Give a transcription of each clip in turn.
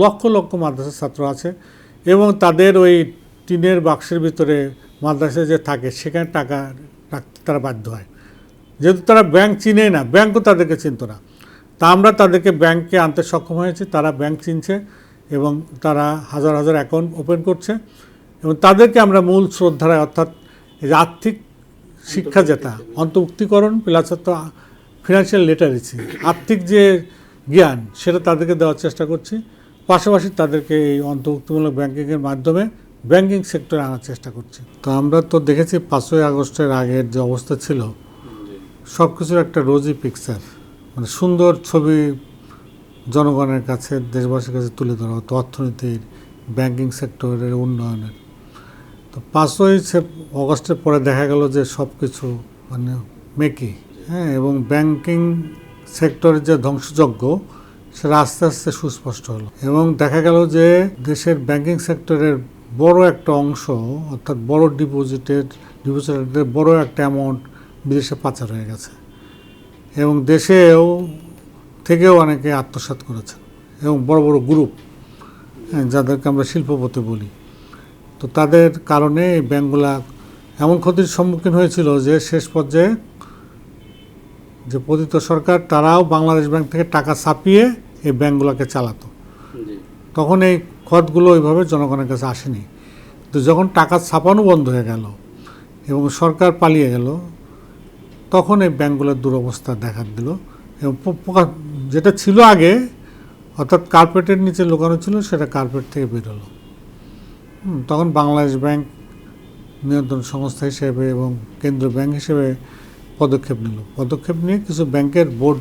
লক্ষ লক্ষ মাদ্রাসার ছাত্র আছে এবং তাদের ওই টিনের বাক্সের ভিতরে মাদ্রাসায় যে থাকে, সেখানে টাকা রাখতে তারা বাধ্য হয়। যেহেতু তারা ব্যাংক চিনেই না, ব্যাংকও তাদেরকে চিনত না। তা আমরা তাদেরকে ব্যাংকে আনতে সক্ষম হয়েছি, তারা ব্যাংক চিনছে এবং তারা হাজার হাজার অ্যাকাউন্ট ওপেন করছে এবং তাদেরকে আমরা মূল শ্রদ্ধারায় অর্থাৎ আর্থিক শিক্ষা যেটা, অন্তর্ভুক্তিকরণ প্লাস হচ্ছে ফিনান্সিয়াল লিটারেসি আর্থিক যে জ্ঞান, সেটা তাদেরকে দেওয়ার চেষ্টা করছি। পাশাপাশি তাদেরকে এই অন্তর্ভুক্তিমূলক ব্যাংকিংয়ের মাধ্যমে ব্যাংকিং সেক্টরে আনার চেষ্টা করছি। তো আমরা তো দেখেছি পাঁচই আগস্টের আগের যে অবস্থা ছিল সব কিছুর একটা রোজি পিকচার মানে সুন্দর ছবি জনগণের কাছে দেশবাসীর কাছে তুলে ধরা হতো অর্থনীতির ব্যাংকিং সেক্টরের উন্নয়নের। তো পাঁচই অগস্টের পরে দেখা গেল যে সব কিছু মানে মেকি। হ্যাঁ এবং ব্যাংকিং সেক্টরের যে ধ্বংসযজ্ঞ সেটা আস্তে আস্তে সুস্পষ্ট হলো। এবং দেখা গেল যে দেশের ব্যাংকিং সেক্টরের বড় একটা অংশ অর্থাৎ বড় ডিপোজিটের ডিপোজিটের বড় একটা অ্যামাউন্ট বিদেশে পাচার হয়ে গেছে। এবং দেশেও থেকেও অনেকে আত্মসাৎ করেছেন। এবং বড় বড় গ্রুপ হ্যাঁ, যাদেরকে আমরা শিল্পপতি বলি। তো তাদের কারণে এই ব্যাংকগুলা এমন ক্ষতির সম্মুখীন হয়েছিল যে শেষ পর্যায়ে যে পতিত সরকার তারাও বাংলাদেশ ব্যাংক থেকে টাকা ছাপিয়ে এই ব্যাংকগুলোকে চালাতো। তখন এই খতগুলো ওইভাবে জনগণের কাছে আসেনি। তো যখন টাকা ছাপানো বন্ধ হয়ে গেল এবং সরকার পালিয়ে গেল তখন এই ব্যাংকগুলোর দুরবস্থা দেখা দিল এবং যেটা ছিল আগে অর্থাৎ কার্পেটের নিচে লুকানো ছিল সেটা কার্পেট থেকে বেরোলো তখন বাংলাদেশ ব্যাংক নিয়ন্ত্রণ সংস্থা হিসেবে এবং কেন্দ্রীয় ব্যাংক হিসেবে পদক্ষেপ নিল। পদক্ষেপ নিয়ে কিছু ব্যাংকের বোর্ড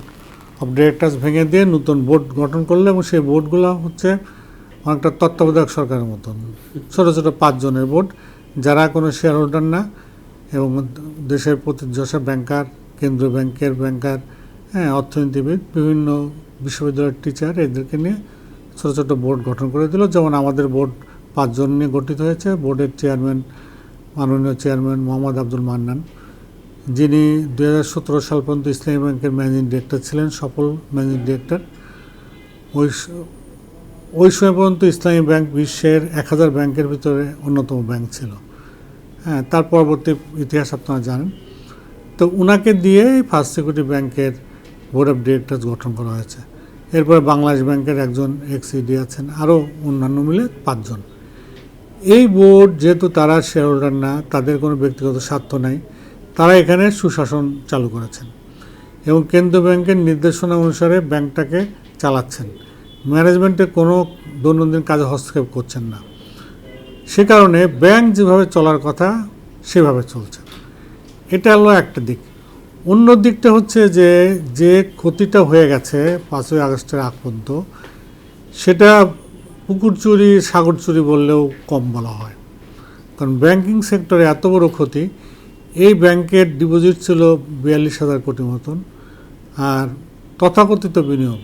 অফ ডিরেক্টরস ভেঙে দিয়ে নতুন বোর্ড গঠন করল এবং সেই বোর্ডগুলো হচ্ছে অনেকটা তত্ত্বাবধায়ক সরকারের মতন। ছোট, ছোটো পাঁচজনের বোর্ড, যারা কোনো শেয়ার হোল্ডার না এবং দেশের প্রতিযশা ব্যাংকার, কেন্দ্রীয় ব্যাংকের ব্যাংকার হ্যাঁ অর্থনীতিবিদ, বিভিন্ন বিশ্ববিদ্যালয়ের টিচার এদেরকে নিয়ে ছোটো ছোটো বোর্ড গঠন করে দিল। যেমন আমাদের বোর্ড পাঁচজন নিয়ে গঠিত হয়েছে। বোর্ডের চেয়ারম্যান মাননীয় চেয়ারম্যান মোহাম্মদ আব্দুল মান্নান। যিনি দু হাজার সতেরো সাল পর্যন্ত ইসলামী ব্যাংকের ম্যানেজিং ডিরেক্টর ছিলেন, সফল ম্যানেজিং ডিরেক্টর। ওই ওই সময় পর্যন্ত ইসলামী ব্যাংক বিশ্বের এক হাজার ব্যাংকের ভিতরে অন্যতম ব্যাংক ছিল। হ্যাঁ তার পরবর্তী ইতিহাস আপনারা জানেন। তো ওনাকে দিয়ে ফার্স্ট সিকিউরিটি ব্যাংকের বোর্ড অফ ডিরেক্টরস গঠন করা হয়েছে। এরপরে বাংলাদেশ ব্যাংকের একজন এক্স ইডি আছেন, আরও অন্যান্য মিলে পাঁচজন। এই বোর্ড, যেহেতু তারা শেয়ার হোল্ডার না, তাদের কোনো ব্যক্তিগত স্বার্থ নাই। তারা এখানে সুশাসন চালু করেছেন এবং কেন্দ্রীয় ব্যাংকের নির্দেশনা অনুসারে ব্যাংকটাকে চালাচ্ছেন। ম্যানেজমেন্টে কোনো দৈনন্দিন কাজে হস্তক্ষেপ করছেন না। সে কারণে ব্যাংক যেভাবে চলার কথা সেভাবে চলছে। এটা হলো একটা দিক। অন্য দিকটা হচ্ছে যে যে ক্ষতিটা হয়ে গেছে পাঁচই আগস্টের আগ পর্যন্ত, সেটা পুকুর চুরি, সাগর চুরি বললেও কম বলা হয়। কারণ ব্যাংকিং সেক্টরে এত বড় ক্ষতি এই ব্যাংকের ডিপোজিট ছিল বিয়াল্লিশ হাজার কোটি মতন, আর তথাকথিত বিনিয়োগ,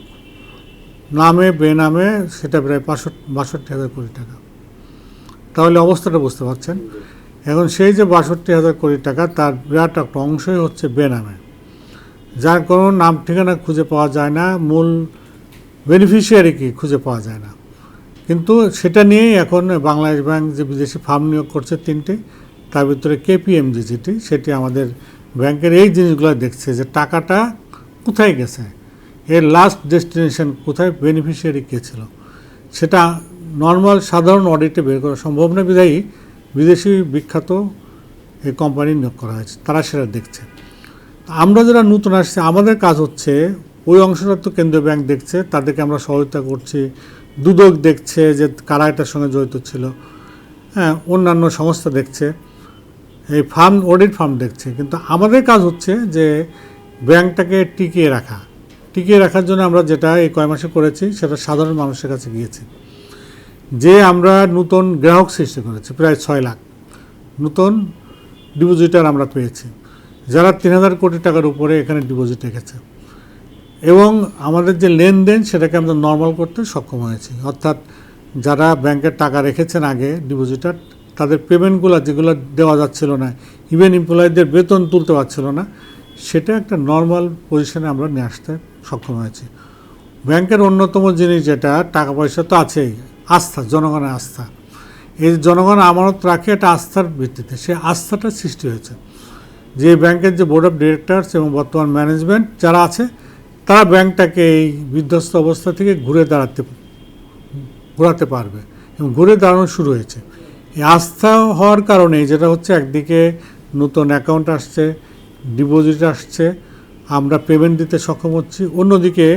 নামে, বেনামে সেটা প্রায় বাষট্টি বাষট্টি হাজার কোটি টাকা। তাহলে অবস্থাটা বুঝতে পারছেন? এখন সেই যে বাষট্টি হাজার কোটি টাকা, তার বিরাট একটা অংশই হচ্ছে বেনামে। যার কোনো নাম ঠিকানা খুঁজে পাওয়া যায় না, মূল বেনিফিশিয়ারি কি খুঁজে পাওয়া যায় না। কিন্তু সেটা নিয়েই এখন বাংলাদেশ ব্যাংক যে বিদেশি ফার্ম নিয়োগ করছে তিনটে তার ভিতরে কেপিএমজি যেটি, সেটি আমাদের ব্যাংকের এই জিনিসগুলো দেখছে যে টাকাটা কোথায় গেছে? এর লাস্ট ডেস্টিনেশন কোথায় বেনিফিশিয়ারি কে ছিল? সেটা নর্মাল সাধারণ অডিটে বের করা সম্ভব না, বিধায়ী। বিদেশি বিখ্যাত এই কোম্পানি নিয়োগ করা হয়েছে, তারা সেটা দেখছে। আমরা যারা নতুন আসছি, আমাদের কাজ হচ্ছে ওই অংশটা তো কেন্দ্রীয় ব্যাংক দেখছে, তাদেরকে আমরা সহায়তা করছি। দুদক দেখছে যে কারা এটার সঙ্গে জড়িত ছিল। হ্যাঁ অন্যান্য সংস্থা দেখছে। এই ফার্ম, অডিট ফার্ম দেখছে। কিন্তু আমাদের কাজ হচ্ছে যে ব্যাংকটাকে টিকিয়ে রাখা। টিকিয়ে রাখার জন্য আমরা যেটা এই কয় মাসে করেছি, সেটা সাধারণ মানুষের কাছে গিয়েছি। যে আমরা নতুন গ্রাহক সৃষ্টি করেছি, প্রায় ছয় লাখ। নতুন ডিপোজিটার আমরা পেয়েছি। যারা তিন হাজার কোটি টাকার উপরে এখানে ডিপোজিট রেখেছে। এবং আমাদের যে লেনদেন, সেটাকে আমরা নর্মাল করতে সক্ষম হয়েছি। অর্থাৎ যারা ব্যাংকের টাকা রেখেছেন আগে ডিপোজিটার তাদের পেমেন্টগুলো যেগুলো দেওয়া যাচ্ছিল না ইভেন এমপ্লয়ীদের বেতন তুলতে পারছিল না, সেটা একটা নর্মাল পজিশনে আমরা নিয়ে আসতে সক্ষম হয়েছি। ব্যাংকের অন্যতম জিনিস যেটা টাকা পয়সা তো আছেই, আস্থা, জনগণের আস্থা। এই জনগণ আমানত রাখে এটা আস্থার ভিত্তিতে, সে আস্থাটা সৃষ্টি হয়েছে। যে ব্যাংকের যে বোর্ড অফ ডিরেক্টরস এবং বর্তমান ম্যানেজমেন্ট যারা আছে, তারা ব্যাংকটাকে এই বিধ্বস্ত অবস্থা থেকে ঘুরে দাঁড়াতে, ঘোরাতে পারবে এবং ঘুরে দাঁড়ানো শুরু হয়েছে। এই আস্থা হওয়ার কারণে যেটা হচ্ছে, একদিকে নতুন অ্যাকাউন্ট আসছে ডিপোজিট আসছে, আমরা পেমেন্ট দিতে সক্ষম হচ্ছি। অন্যদিকে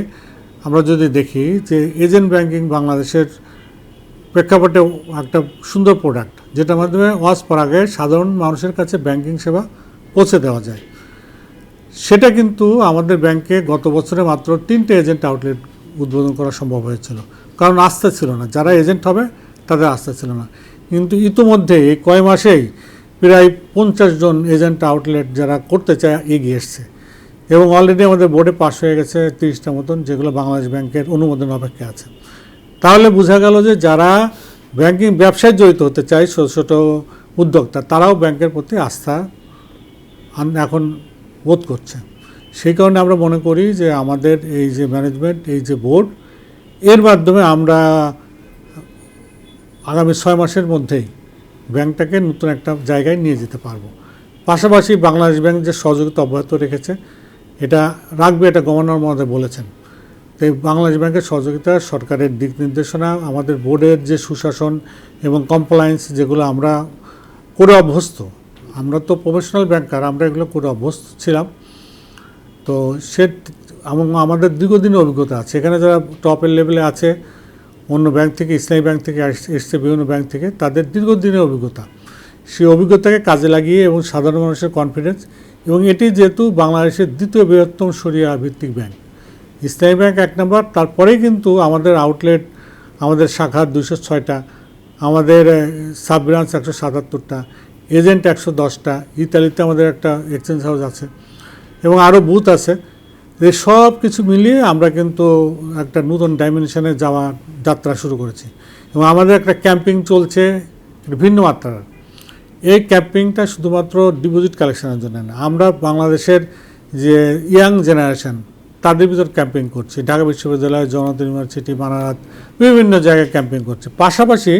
আমরা যদি দেখি যে এজেন্ট ব্যাংকিং বাংলাদেশের প্রেক্ষাপটে একটা সুন্দর প্রোডাক্ট যেটার মাধ্যমে ওয়াজ পরাগে সাধারণ মানুষের কাছে ব্যাংকিং সেবা পৌঁছে দেওয়া যায়। সেটা কিন্তু আমাদের ব্যাংকে গত বছরে মাত্র তিনটে এজেন্ট আউটলেট উদ্বোধন করা সম্ভব হয়েছিল। কারণ আস্থা ছিল না। যারা এজেন্ট হবে, তাদের আস্থা ছিল না। কিন্তু ইতিমধ্যে কয় মাসেই প্রায় পঞ্চাশ জন এজেন্ট আউটলেট যারা করতে চায় এগিয়ে এসছে। এবং অলরেডি আমাদের বোর্ডে পাস হয়ে গেছে তিরিশটা মতন, যেগুলো বাংলাদেশ ব্যাংকের অনুমোদন অপেক্ষা আছে। তাহলে বোঝা গেল যে যারা ব্যাংকিং ব্যবসায় জড়িত হতে চায়, ছোটো ছোটো উদ্যোক্তা, তারাও ব্যাংকের প্রতি আস্থা এখন বোধ করছে। সেই কারণে আমরা মনে করি যে আমাদের এই যে ম্যানেজমেন্ট এই যে বোর্ড এর মাধ্যমে আমরা আগামী ছয় মাসের মধ্যেই ব্যাংকটাকে নতুন একটা জায়গায় নিয়ে যেতে পারব। পাশাপাশি বাংলাদেশ ব্যাংক যে সহযোগিতা অব্যাহত রেখেছে, এটা রাখবে, এটা গভর্নর মহোদয় বলেছেন। তো এই বাংলাদেশ ব্যাংকের সহযোগিতা, সরকারের দিক নির্দেশনা, আমাদের বোর্ডের যে সুশাসন এবং কমপ্লায়েন্স যেগুলো আমরা করে অভ্যস্ত, আমরা তো প্রফেশনাল ব্যাংকার আমরা এগুলো করে অভ্যস্ত ছিলাম। তো সে আমাদের দীর্ঘদিনের অভিজ্ঞতা আছে। এখানে যারা টপের লেভেলে আছে অন্য ব্যাংক থেকে, ইসলামী ব্যাংক থেকে এসছে বিভিন্ন ব্যাংক থেকে, তাদের দীর্ঘদিনের অভিজ্ঞতা। সেই অভিজ্ঞতাকে কাজে লাগিয়ে এবং সাধারণ মানুষের কনফিডেন্স এবং এটি যেহেতু বাংলাদেশের দ্বিতীয় বৃহত্তম সরিয়া ভিত্তিক ব্যাংক। ইসলামী ব্যাংক এক নম্বর, তারপরেই কিন্তু আমাদের আউটলেট আমাদের শাখা দুশো ছয়টা, আমাদের সাব ব্রাঞ্চ একশো সাতাত্তরটা এজেন্ট একশো দশটা, ইতালিতে আমাদের একটা এক্সচেঞ্জ হাউস আছে এবং আরও বুথ আছে। এই সব কিছু মিলিয়ে আমরা কিন্তু একটা নতুন ডাইমেনশনে যাওয়ার যাত্রা শুরু করেছি। এবং আমাদের একটা ক্যাম্পিং চলছে ভিন্ন মাত্রার। এই ক্যাম্পিংটা শুধুমাত্র ডিপোজিট কালেকশনের জন্য না, আমরা বাংলাদেশের যে ইয়াং জেনারেশন তাদের ভিতর ক্যাম্পিং করছি। ঢাকা বিশ্ববিদ্যালয়, জগন্নাথ ইউনিভার্সিটি মানারাত বিভিন্ন জায়গায় ক্যাম্পিং করছি। পাশাপাশি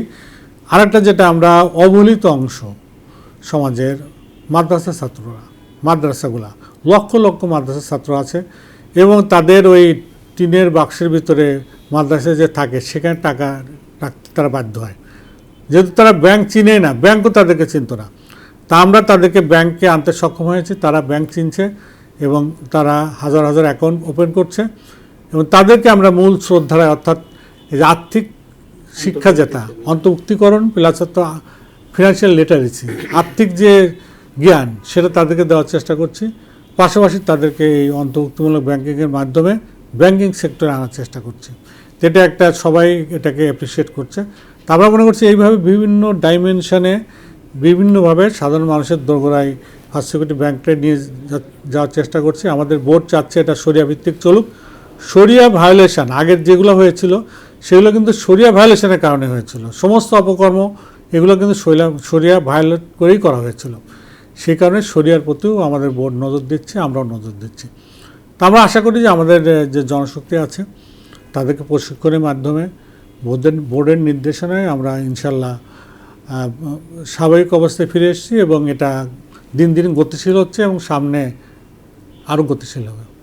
আরেকটা যেটা আমরা অবহেলিত অংশ সমাজের মাদ্রাসা ছাত্ররা, মাদ্রাসাগুলা, লক্ষ লক্ষ মাদ্রাসা ছাত্র আছে। এবং তাদের ওই টিনের বাক্সের ভিতরে মাদ্রাসা যে থাকে, সেখানে টাকা রাখতে তারা বাধ্য হয়। যেহেতু তারা ব্যাংক চিনে না, ব্যাংকও তাদেরকে চিনত না। তা আমরা তাদেরকে ব্যাংকে আনতে সক্ষম হয়েছি, তারা ব্যাংক চিনছে এবং তারা হাজার হাজার অ্যাকাউন্ট ওপেন করছে এবং তাদেরকে আমরা মূল শ্রদ্ধারায়, অর্থাৎ যে আর্থিক শিক্ষা যেটা, অন্তর্ভুক্তিকরণ প্লাস ফিনান্সিয়াল লিটারেসি আর্থিক যে জ্ঞান, সেটা তাদেরকে দেওয়ার চেষ্টা করছি। পাশাপাশি তাদেরকে এই অন্তর্ভুক্তিমূলক ব্যাংকিংয়ের মাধ্যমে ব্যাংকিং সেক্টরে আনার চেষ্টা করছে। যেটা একটা সবাই এটাকে অ্যাপ্রিসিয়েট করছে। তা আমরা মনে করছি এইভাবে বিভিন্ন ডাইমেনশনে বিভিন্নভাবে সাধারণ মানুষের দোরগোড়ায় ফার্স্ট সিকিউরিটি ব্যাংকটা নিয়ে যাওয়ার চেষ্টা করছি। আমাদের বোর্ড চাচ্ছে এটা সরিয়া ভিত্তিক চলুক। সরিয়া ভায়োলেশন আগের যেগুলো হয়েছিল, সেগুলো কিন্তু সরিয়া ভায়োলেশনের কারণে হয়েছিল। সমস্ত অপকর্ম এগুলো কিন্তু সরিয়া ভায়োলেট করেই করা হয়েছিল। সেই কারণে শরিয়ার প্রতিও আমাদের বোর্ড নজর দিচ্ছে, আমরাও নজর দিচ্ছি। তা আমরা আশা করি যে আমাদের যে জনশক্তি আছে, তাদেরকে প্রশিক্ষণের মাধ্যমে বোর্ডের বোর্ডের নির্দেশনায় আমরা ইনশাল্লাহ স্বাভাবিক অবস্থায় ফিরে এসেছি এবং এটা দিন দিন গতিশীল হচ্ছে এবং সামনে আরও গতিশীল হবে।